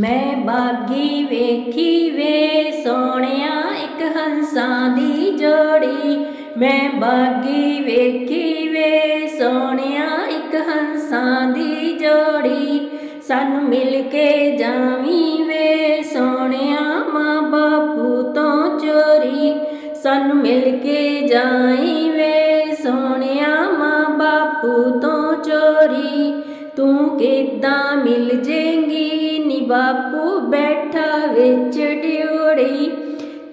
ਮੈਂ ਬਾਗੀ ਵੇਖੀ ਵੇ, ਸੋਹਣਿਆ ਇੱਕ ਹੰਸਾਂ ਦੀ ਜੋੜੀ। ਮੈਂ ਬਾਗੀ ਵੇਖੀ ਵੇ, ਸੋਹਣਿਆ ਇੱਕ ਹੰਸਾਂ ਦੀ ਜੋੜੀ। ਸਾਨੂੰ ਮਿਲ ਕੇ ਜਾਵੀਂ ਵੇ, ਸੋਹਣਿਆ ਮਾਂ ਬਾਪੂ ਤੋਂ ਚੋਰੀ। ਸਾਨੂੰ ਮਿਲ ਕੇ ਜਾਈ ਵੇ, ਸੋਹਣਿਆ ਮਾਂ ਬਾਪੂ ਤੋਂ ਚੋਰੀ। ਤੂੰ ਕਿੱਦਾਂ ਮਿਲ ਜੇਂਗੀ ਨੀ ਬਾਪੂ ਬੈਠਾ ਵਿੱਚ ਡਿਉੜੀ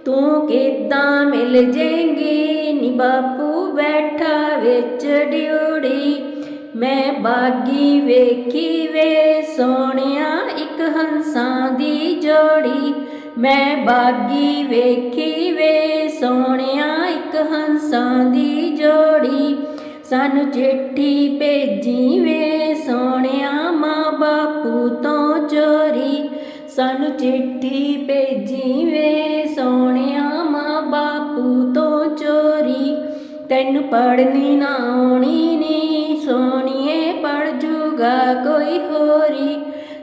ਤੂੰ ਕਿੱਦਾਂ ਮਿਲ ਜੇਂਗੀ ਨੀ ਬਾਪੂ ਬੈਠਾ ਵਿੱਚ ਡਿਉੜੀ ਮੈਂ ਬਾਗੀ ਵੇਖੀ ਵੇ ਸੋਹਣਿਆ ਇੱਕ ਹੰਸਾਂ ਦੀ ਜੋੜੀ। ਮੈਂ ਬਾਗੀ ਵੇਖੀ ਵੇ ਸੋਹਣਿਆ ਇੱਕ ਹੰਸਾਂ ਦੀ ਜੋੜੀ ਸਾਨੂੰ ਚਿੱਠੀ ਭੇਜੀ ਵੇ ਸੋਹਣਿਆ ਮਾਂ ਬਾਪੂ ਤੋਂ ਚੋਰੀ। ਸਾਨੂੰ ਚਿੱਠੀ ਭੇਜੀ ਵੇ ਸੋਹਣਿਆ ਮਾਂ ਬਾਪੂ ਤੋਂ ਚੋਰੀ। ਤੈਨੂੰ ਪੜਨੀ ਨਾ ਆਉਣੀ ਨੀ, ਸੋਹਣੀਏ ਪੜ ਜੂਗਾ ਕੋਈ ਹੋਰੀ।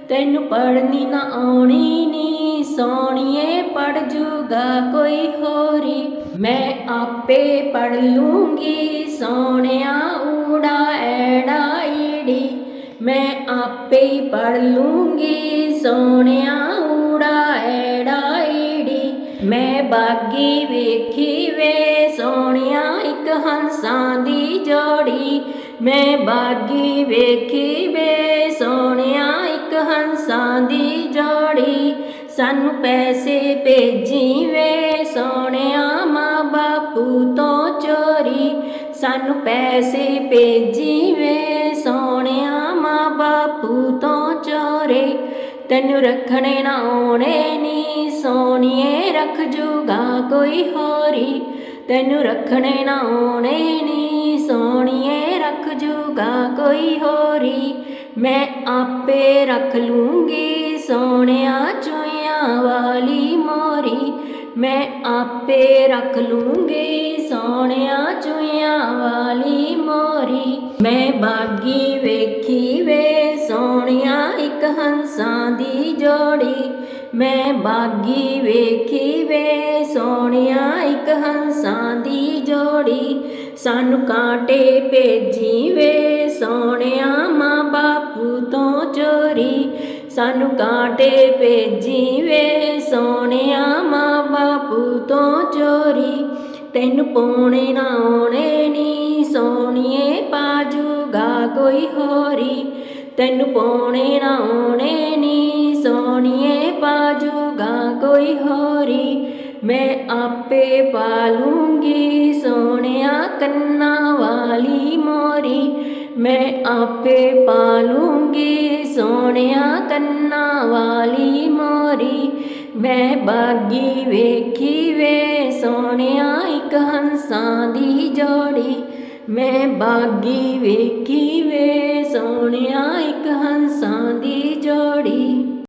ਤੈਨੂੰ ਪੜਨੀ ਨਾ ਆਉਣੀ ਨੀ ਸੋਹਣੀਏ ਪੜ ਜੂਗਾ ਕੋਈ ਹੋਰੀ। ਮੈਂ ਆਪੇ ਪੜ ਲੂੰਗੀ ਸੋਹਣਿਆ ਊੜਾ ਐੜਾ ਈੜੀ। ਮੈਂ ਆਪੇ ਪੜ ਲੂੰਗੀ ਸੋਹਣਿਆ ਊੜਾ ਐੜਾ ਈੜੀ। ਮੈਂ ਬਾਗੀ ਵੇਖੀ ਵੇ ਸੋਹਣਿਆ ਇੱਕ ਹੰਸਾਂ ਦੀ ਜੋੜੀ। ਮੈਂ ਬਾਗੀ ਵੇਖੀ ਵੇ ਸੋਹਣਿਆ ਹੰਸਾਂ ਦੀ ਜੋੜੀ, ਸਾਨੂੰ ਪੈਸੇ ਭੇਜੀ ਵੇ ਸੋਹਣਿਆ ਮਾਂ ਬਾਪੂ ਤੋਂ ਚੋਰੀ, ਸਾਨੂੰ ਪੈਸੇ ਭੇਜੀ ਵੇ ਸੋਹਣਿਆ ਮਾਂ ਬਾਪੂ ਤੋਂ ਚੋਰੀ। ਤੈਨੂੰ ਰੱਖਣੇ ਨਾ ਆਉਣੇ ਨੀ, ਸੋਹਣੀਏ ਰੱਖ ਜੂਗਾ ਕੋਈ ਹੋਰੀ। ਤੈਨੂੰ ਰੱਖਣੇ ਨਾ ਆਉਣੇ ਨੀ, ਸੋਹਣੀਏ ਰੱਖ ਜੂਗਾ ਕੋਈ ਹੋਰੀ। ਮੈਂ ਆਪੇ ਰੱਖ ਲੂੰਗੀ ਸੋਹਣਿਆ ਚੁਈਆਂ ਵਾਲੀ ਮੋਰੀ। ਮੈਂ ਆਪੇ ਰੱਖ ਲੂੰਗੀ ਸੋਹਣਿਆ ਚੁਈਆਂ ਵਾਲੀ ਮੋਰੀ। ਮੈਂ ਬਾਗੀ ਵੇਖੀ ਵੇ ਸੋਹਣਿਆ ਇੱਕ ਹੰਸਾਂ ਦੀ ਜੋੜੀ। ਮੈਂ ਬਾਗੀ ਵੇਖੀ ਵੇ, ਸੋਹਣਿਆ ਇੱਕ ਹੰਸਾਂ ਦੀ ਜੋੜੀ। ਸਾਨੂੰ ਕਾਂਟੇ ਭੇਜੀ ਵੇ, ਸੋਹਣਿਆ ਮਾਂ ਬਾਪੂ ਤੋਂ ਚੋਰੀ। ਸਾਨੂੰ ਕਾਂਟੇ ਭੇਜੀ ਵੇ, ਸੋਹਣਿਆ ਮਾਂ ਬਾਪੂ ਤੋਂ ਚੋਰੀ। ਤੈਨੂੰ ਪਾਉਣੇ ਨਾ ਆਉਣੇ ਨੀ, ਸੋਹਣੀਏ ਪਾਜੂਗਾ ਕੋਈ ਹੋਰੀ। ਤੈਨੂੰ ਪਾਉਣੇ ਨਾ ਆਉਣੇ ਨੀ ਸੋਹਣੀਏ ਪਾਜੂਗਾ ਕੋਈ ਹੋਰੀ। ਮੈਂ ਆਪੇ ਪਾਲੂੰਗੀ ਸੋਹਣਿਆ ਕੰਨਾਂ ਵਾਲੀ ਮੋਰੀ। ਮੈਂ ਆਪੇ ਪਾਲੂੰਗੀ ਸੋਹਣਿਆ ਕੰਨਾਂ ਵਾਲੀ ਮੋਰੀ। ਮੈਂ ਬਾਗੀ ਵੇਖੀ ਵੇ ਸੋਹਣਿਆ ਇੱਕ ਹੰਸਾਂ ਦੀ ਜੋੜੀ। ਮੈਂ ਬਾਗੀ ਵੇਖੀ ਵੇ ਸੋਹਣਿਆ ਇੱਕ ਹੰਸਾਂ ਦੀ ਜੋੜੀ।